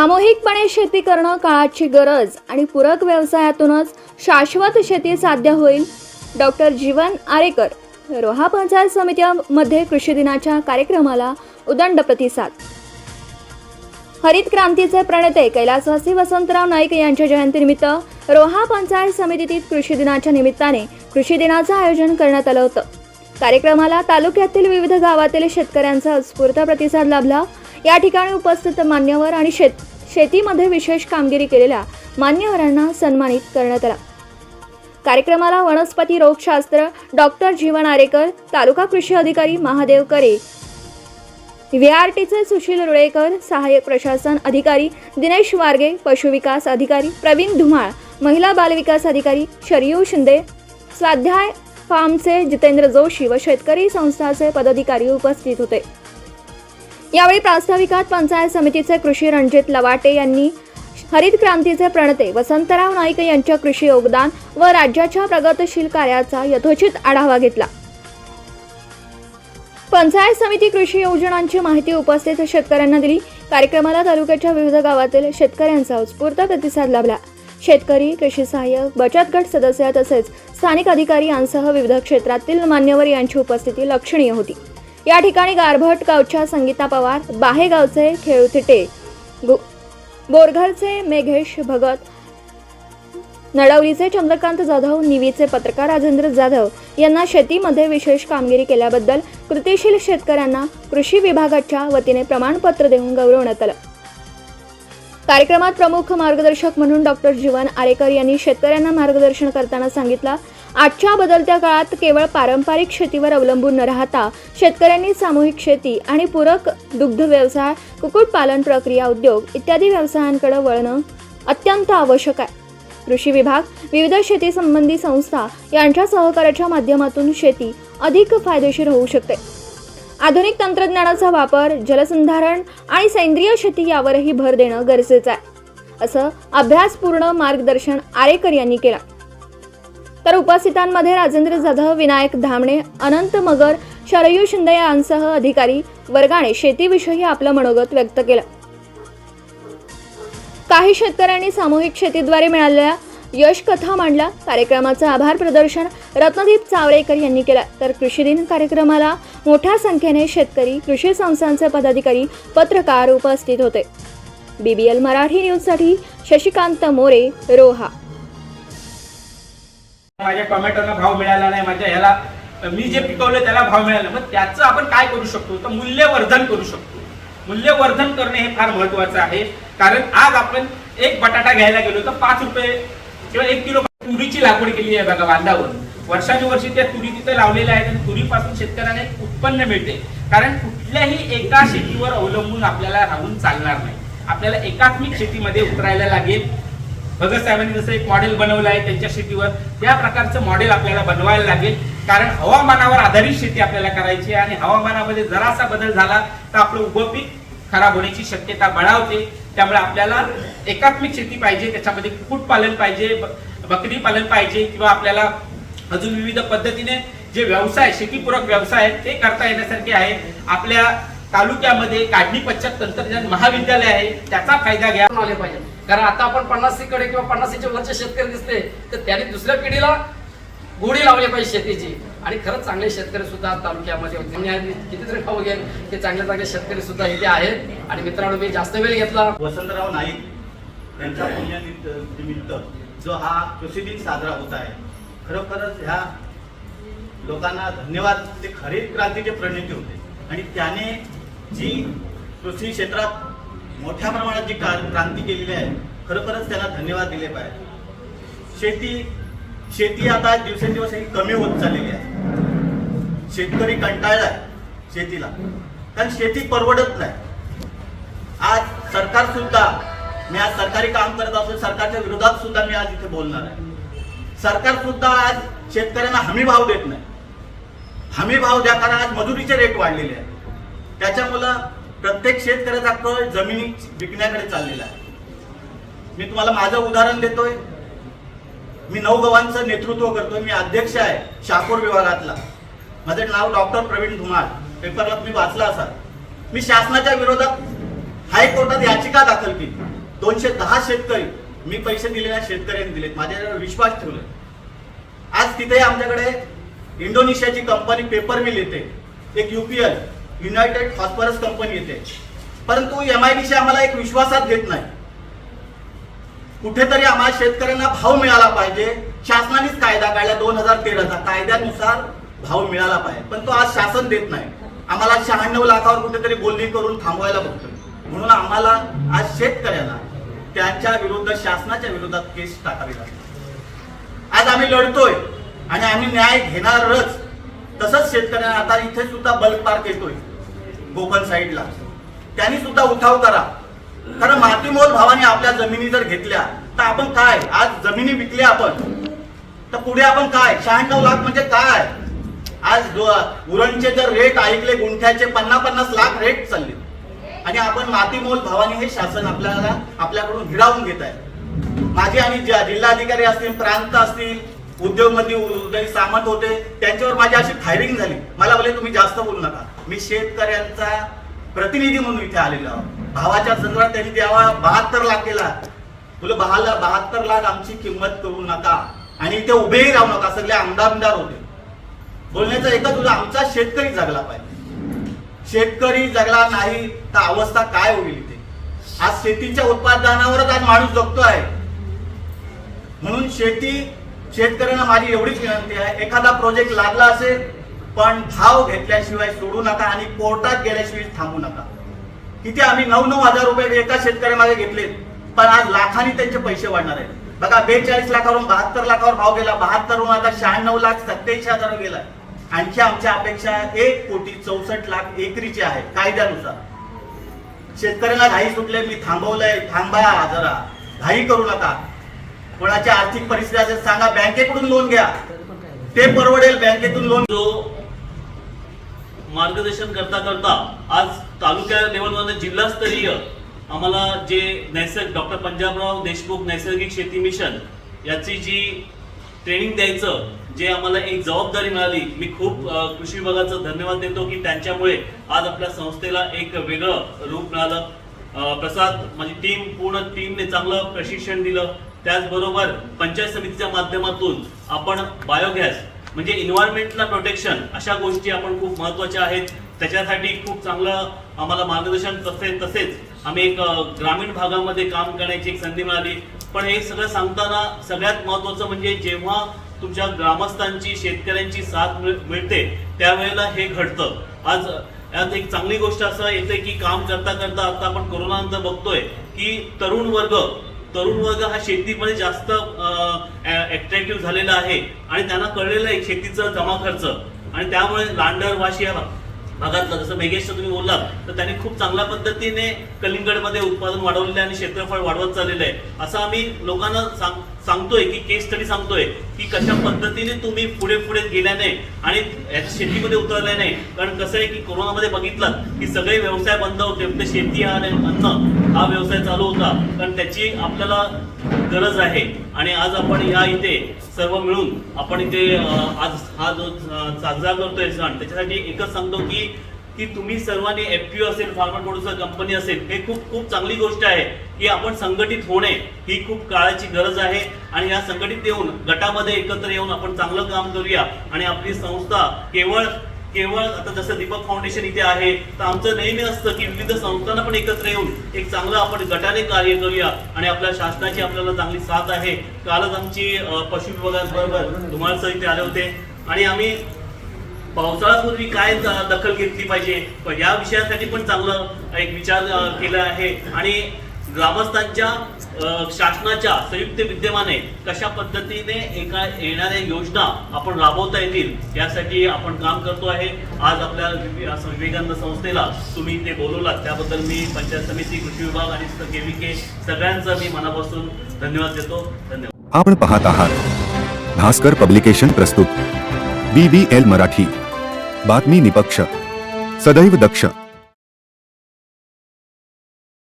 सामूहिकपणे शेती करणं काळाची गरज आणि पूरक व्यवसायातूनच शाश्वत शेती साध्य होईल. डॉक्टर जीवन आरेकर रोहा पंचायत समितीमध्ये कृषी दिनाच्या कार्यक्रमाला उदंड प्रतिसाद. हरित क्रांतीचे प्रणेते कैलासवासी वसंतराव नाईक यांच्या जयंतीनिमित्त रोहा पंचायत समितीतील कृषी दिनाच्या निमित्ताने कृषी दिनाचं आयोजन करण्यात आलं होतं. कार्यक्रमाला तालुक्यातील विविध गावातील शेतकऱ्यांचा उत्स्फूर्त प्रतिसाद लाभला. या ठिकाणी उपस्थित मान्यवर आणि शेत शेतीमध्ये विशेष कामगिरी केलेल्या मान्यवरांना सन्मानित करण्यात आला. कार्यक्रमाला वनस्पती रोगशास्त्र डॉक्टर जीवन आरेकर तालुका कृषी अधिकारी महादेव करे व्हीआरटीचे सुशील रुळेकर सहाय्यक प्रशासन अधिकारी दिनेश वारगे पशुविकास अधिकारी प्रवीण धुमाळ महिला बालविकास अधिकारी शरयू शिंदे स्वाध्याय फार्मचे जितेंद्र जोशी व शेतकरी संस्थाचे पदाधिकारी उपस्थित होते. यावेळी प्रास्ताविकात पंचायत समितीचे कृषी रणजित लवाटे यांनी हरित क्रांतीचे प्रणते वसंतराव नाईक यांच्या कृषी योगदान व राज्याच्या प्रगतशील कार्याचा यथोचित आढावा घेतला. पंचायत समिती कृषी योजनांची माहिती उपस्थित शेतकऱ्यांना दिली. कार्यक्रमाला तालुक्याच्या विविध गावातील शेतकऱ्यांचा उत्स्फूर्त प्रतिसाद लाभला. शेतकरी कृषी सहाय्यक बचत गट सदस्य तसेच स्थानिक अधिकारी यांसह विविध क्षेत्रातील मान्यवर यांची उपस्थिती लक्षणीय होती. या ठिकाणी गारभट गावच्या संगीता पवार बाहेगावचे खेळथिटे गो- बोरघरचे मेघेश भगत नडवलीचे चंद्रकांत जाधव निवीचे पत्रकार राजेंद्र जाधव यांना शेतीमध्ये विशेष कामगिरी केल्याबद्दल कृतीशील शेतकऱ्यांना कृषी विभागाच्या वतीने प्रमाणपत्र देऊन गौरवण्यात आलं. कार्यक्रमात प्रमुख मार्गदर्शक म्हणून डॉक्टर जीवन आरेकर यांनी शेतकऱ्यांना मार्गदर्शन करताना सांगितलं आजच्या बदलत्या काळात केवळ पारंपरिक शेतीवर अवलंबून न राहता शेतकऱ्यांनी सामूहिक शेती आणि पूरक दुग्ध व्यवसाय कुक्कुटपालन प्रक्रिया उद्योग इत्यादी व्यवसायांकडे वळणं अत्यंत आवश्यक आहे. कृषी विभाग विविध शेती संबंधी संस्था यांच्या सहकार्याच्या माध्यमातून शेती अधिक फायदेशीर होऊ शकते. आधुनिक तंत्रज्ञानाचा वापर जलसंधारण आणि सेंद्रिय शेती यावरही भर देणं गरजेचं आहे असं अभ्यासपूर्ण मार्गदर्शन आरेकर यांनी केलं. तर उपस्थितांमध्ये राजेंद्र जाधव विनायक धामणे अनंत मगर शरयू शिंदे यांसह अधिकारी वर्गाने शेतीविषयी आपलं मनोगत व्यक्त केलं. काही शेतकऱ्यांनी सामूहिक शेतीद्वारे मिळालेल्या यश कथा मांडला. कार्यक्रमाचं आभार प्रदर्शन रत्नदीप चावळेकर यांनी केलं. तर कृषी दिन कार्यक्रमाला मोठ्या संख्येने शेतकरी कृषी संस्थांचे पदाधिकारी पत्रकार उपस्थित होते. बीबीएल मराठी न्यूजसाठी शशिकांत मोरे रोहा. माझ्या टोमॅटोला भाव मिळाला नाही माझ्या ह्याला मी जे पिकवलं त्याला भाव मिळाला मग त्याचं आपण काय करू शकतो? तर मूल्यवर्धन करू शकतो. मूल्यवर्धन करणे हे फार महत्वाचं आहे. कारण आज आपण एक बटाटा घ्यायला गेलो तर पाच रुपये किंवा एक किलो तुरीची लागवड केली आहे बघा बांधावर वर्षानुवर्षी त्या तुरी तिथे लावलेल्या आहेत आणि तुरीपासून शेतकऱ्यांना एक उत्पन्न मिळते. कारण कुठल्याही एका शेतीवर अवलंबून आपल्याला राहून चालणार नाही. आपल्याला एकात्मिक शेतीमध्ये उतरायला लागेल. भगत साहेबांनी जसं एक मॉडेल बनवलं आहे त्यांच्या शेतीवर त्या प्रकारचं मॉडेल आपल्याला बनवायला लागेल. कारण हवामानावर आधारित शेती आपल्याला करायची आहे आणि हवामानामध्ये जरासा बदल झाला तर आपलं उभं पीक खराब होण्याची शक्यता बळावते. त्यामुळे आपल्याला एकात्मिक शेती पाहिजे त्याच्यामध्ये कुक्कुटपालन पाहिजे बकरी पालन पाहिजे किंवा आपल्याला अजून विविध पद्धतीने जे व्यवसाय शेतीपूरक व्यवसाय आहेत ते करता येण्यासारखे आहे. आपल्या तालुक्यामध्ये काढणी पश्चात तंत्रज्ञान महाविद्यालय आहे त्याचा फायदा घ्या. आले पाहिजे. कारण आता आपण पन्नासीकडे किंवा पन्नासीच्या वरचे शेतकरी दिसते तर त्याने दुसऱ्या पिढीला गोडी लावली पाहिजे शेतीची. आणि खरंच चांगले शेतकरी सुद्धा तालुक्यामध्ये होते. कितीतरी खाऊ घ्या ते चांगले चांगले शेतकरी सुद्धा इथे आहेत. आणि मित्रांनो मी जास्त वेळ घेतला. वसंतराव नाईक यांच्या पुण्यनिमित्त निमित्त जो हा कृषी दिन साजरा होत आहे खरोखरच ह्या लोकांना धन्यवाद. ते हरित क्रांतीचे प्रणेते होते. आणि त्याने जी कृषी क्षेत्रात मोठ्या प्रमाणात जी क्रां- क्रांती केलेली आहे खरोखरच त्यांना धन्यवाद दिले पाहिजे. शेती शेती आता दिवसेंदिवस ही कमी होत चाललेली आहे. शेतकरी कंटाळलाय शेतीला. कारण शेती परवडत नाही. आज सरकार सुद्धा मी आज सरकारी काम करत असून सरकारच्या विरोधात सुद्धा मी आज इथे बोलणार आहे. सरकार सुद्धा आज शेतकऱ्यांना हमी भाव देत नाही. हमी भाव द्या कारण आज मजुरीचे रेट वाढलेले आहेत. त्याच्यामुळं प्रत्येक शेतकऱ्याचा कळ जमिनी विकण्याकडे चाललेला आहे. मी तुम्हाला माझं उदाहरण देतोय. मी नऊ गावांचं नेतृत्व करतो मी अध्यक्ष आहे शापूर विभागातला. माझं नाव डॉक्टर प्रवीण धुमाळ. पेपरला तुम्ही वाचला असाल. मी शासनाच्या विरोधात हायकोर्टात याचिका दाखल केली. दोनशे दहा शेतकरी मी पैसे दिलेल्या शेतकऱ्यांनी दिलेत. माझ्यावर विश्वास ठेवलाय आज तिथे आमच्याकडे इंडोनेशियाची कंपनी पेपर मिल येते. एक युपीएल युनायटेड फॉस्फरस कंपनी येते. परंतु एम आय डी आम्हाला एक विश्वासात घेत नाही. कुठेतरी आम्हाला शेतकऱ्यांना भाव मिळाला पाहिजे. शासनानेच कायदा काढला दोन हजार तेराचा. कायद्यानुसार भाव मिळाला पाहिजे. पण तो आज शासन देत नाही. आम्हाला शहाण्णव लाखावर कुठेतरी बोलणी करून थांबवायला बघतोय म्हणून आम्हाला आज शेतकऱ्याला त्यांच्या विरुद्ध शासनाच्या विरोधात केस टाकावी लागते. आज आम्ही लढतोय आणि आम्ही न्याय घेणारच. तसंच शेतकऱ्यांना आता इथे सुद्धा बल्क पार्क येतोय. कोकण साईडला त्यांनी सुद्धा उठाव करा. कारण मातीमोल भावाने आपल्या जमिनी जर घेतल्या तर आपण काय? आज जमिनी विकल्या आपण. तर पुढे आपण काय? शहाण्णव लाख म्हणजे काय? आज उरणचे जर रेट ऐकले गुंठ्याचे पन्नास पन्नास लाख रेट चालले. आणि आपण मातीमोल भावाने हे शासन आपल्याला आपल्याकडून हिरावून घेत आहे. माझे आणि ज्या जिल्हाधिकारी असतील प्रांत असतील उद्योगमंत्री उदय सामंत होते त्यांच्यावर माझी अशी फायरिंग झाली. मला बोले तुम्ही जास्त बोलू नका. मी शेतकऱ्यांचा प्रतिनिधी म्हणून इथे आलेलो आहोत. भावाच्या संदर्भात त्यांनी द्यावा बहात्तर लाख केला. तुला बहाला बहात्तर लाख आमची किंमत करू नका. आणि इथे उभेही राहू नका सगळे आमदार आमदार होते. बोलण्याचा एकच तुझा आमचा शेतकरी जगला पाहिजे. शेतकरी जगला नाही तर अवस्था काय होईल इथे? आज शेतीच्या उत्पादनावरच आज माणूस जगतो आहे. म्हणून शेती शेतकऱ्यांना माझी एवढीच विनंती आहे. एखादा प्रोजेक्ट लागला असेल पण भाव घेतल्याशिवाय सोडू नका आणि कोर्टात गेल्याशिवाय थांबू नका. तिथे आम्ही नऊ नऊ हजार रुपये एका शेतकऱ्यामागे घेतले. पण आज लाखांनी त्यांचे पैसे वाढणार आहेत. बघा बेचाळीस लाखावरून बहात्तर लाखावर भाव गेला. बहात्तरहून आता शहाण्णव लाख सत्याऐंशी हजार गेला. आणखी आमच्या अपेक्षा एक कोटी चौसष्ट लाख एकरीची आहे कायद्यानुसार. शेतकऱ्यांना घाई सुटले मी थांबवलंय. थांबा जरा. घाई करू नका. कोणाची आर्थिक परिस्थिती असेल सांगा बँकेकडून लोन घ्या. ते परवडेल बँकेतून लोन जो मार्गदर्शन करता करता आज तालुक्या लेवलवर जिल्हास्तरीय आम्हाला जे नैसर्ग डॉक्टर पंजाबराव देशमुख नैसर्गिक शेती मिशन याची जी ट्रेनिंग द्यायचं जे आम्हाला एक जबाबदारी मिळाली मी खूप कृषी विभागाचं धन्यवाद देतो की त्यांच्यामुळे आज आपल्या संस्थेला एक वेगळं रूप मिळालं. प्रसाद माझी टीम पूर्ण टीमने चांगलं प्रशिक्षण दिलं. त्याचबरोबर पंचायत समितीच्या माध्यमातून आपण बायोगॅस म्हणजे इन्व्हायरमेंटला प्रोटेक्शन अशा गोष्टी आपण खूप महत्त्वाच्या आहेत. त्याच्यासाठी खूप चांगलं आम्हाला मार्गदर्शन तसे तसेच आम्ही एक ग्रामीण भागामध्ये काम करण्याची एक संधी मिळाली. पण हे सगळं सांगताना सगळ्यात महत्वाचं म्हणजे जेव्हा तुमच्या ग्रामस्थांची शेतकऱ्यांची साथ मिळ- मिळते त्यावेळेला हे घडतं. आज यात एक चांगली गोष्ट असं येते की काम करता करता आता आपण कोरोनानंतर बघतोय की तरुण वर्ग तरुण वर्ग हा शेतीमध्ये जास्त ॲट्रॅक्टिव्ह झालेला आहे आणि त्यांना कळलेलं आहे शेतीचं जमा खर्च. आणि त्यामुळे लांडर वाशी या भागातलं. जसं मेघेशचं तुम्ही बोललात तर त्यांनी खूप चांगल्या पद्धतीने कलिंगडमध्ये उत्पादन वाढवलेलं आहे आणि क्षेत्रफळ वाढवत चाललेलं आहे. असं आम्ही लोकांना सांग सांगतोय की केस स्टडी सांगतोय की कशा पद्धतीने तुम्ही पुढे पुढे गेल्याने आणि याच्या शेतीमध्ये उतरल्याने कारण कसं आहे की कोरोनामध्ये बघितलं की सगळे व्यवसाय बंद होते. फक्त शेती आणि अन्न. हा व्यवसाय चालू होता. कारण त्याची आपल्याला गरज आहे. आणि आज आपण या इथे सर्व मिळून आपण इथे आज हा जो साजरा करतोय सण त्याच्यासाठी एकच सांगतो की की तुम्ही सर्वांनी एफ पी असेल फार्मर प्रोड्युसर कंपनी असेल हे खूप खूप चांगली गोष्ट आहे की आपण संघटित होणे ही खूप काळाची गरज आहे. आणि या संघटित येऊन गटामध्ये एकत्र येऊन आपण चांगलं काम करूया. आणि आपली संस्था केवळ केवळ आता जसं दीपक फाउंडेशन इथे आहे तर आमचं नेहमी असतं की विविध संस्थांना पण एकत्र येऊन एक चांगलं आपण गटाने कार्य करूया आणि आपल्या शासनाची आपल्याला चांगली साथ आहे. कालच आमची पशु विभागाबरोबर धुमाळ सर इथे आले होते. आणि आम्ही पावसाळ्यापूर्वी काय दखल घेतली पाहिजे पण या विषयासाठी पण चांगलं एक विचार केला आहे. आणि ग्रामस्थांच्या शासनाच्या संयुक्त विद्यमाने कशा पद्धतीने एका येणाऱ्या योजना आपण राबवता येतील यासाठी आपण काम करतो आहे. आज आपल्या विवेकानंद संस्थेला तुम्ही इथे बोलवलात. त्याबद्दल मी पंचायत समिती कृषी विभाग आणि केविके सगळ्यांचा मी मनापासून धन्यवाद देतो. धन्यवाद. आपण पाहत आहात. भास्कर पब्लिकेशन प्रस्तुत. B B L Marathi. बातमी निपक्ष. सदैव दक्ष.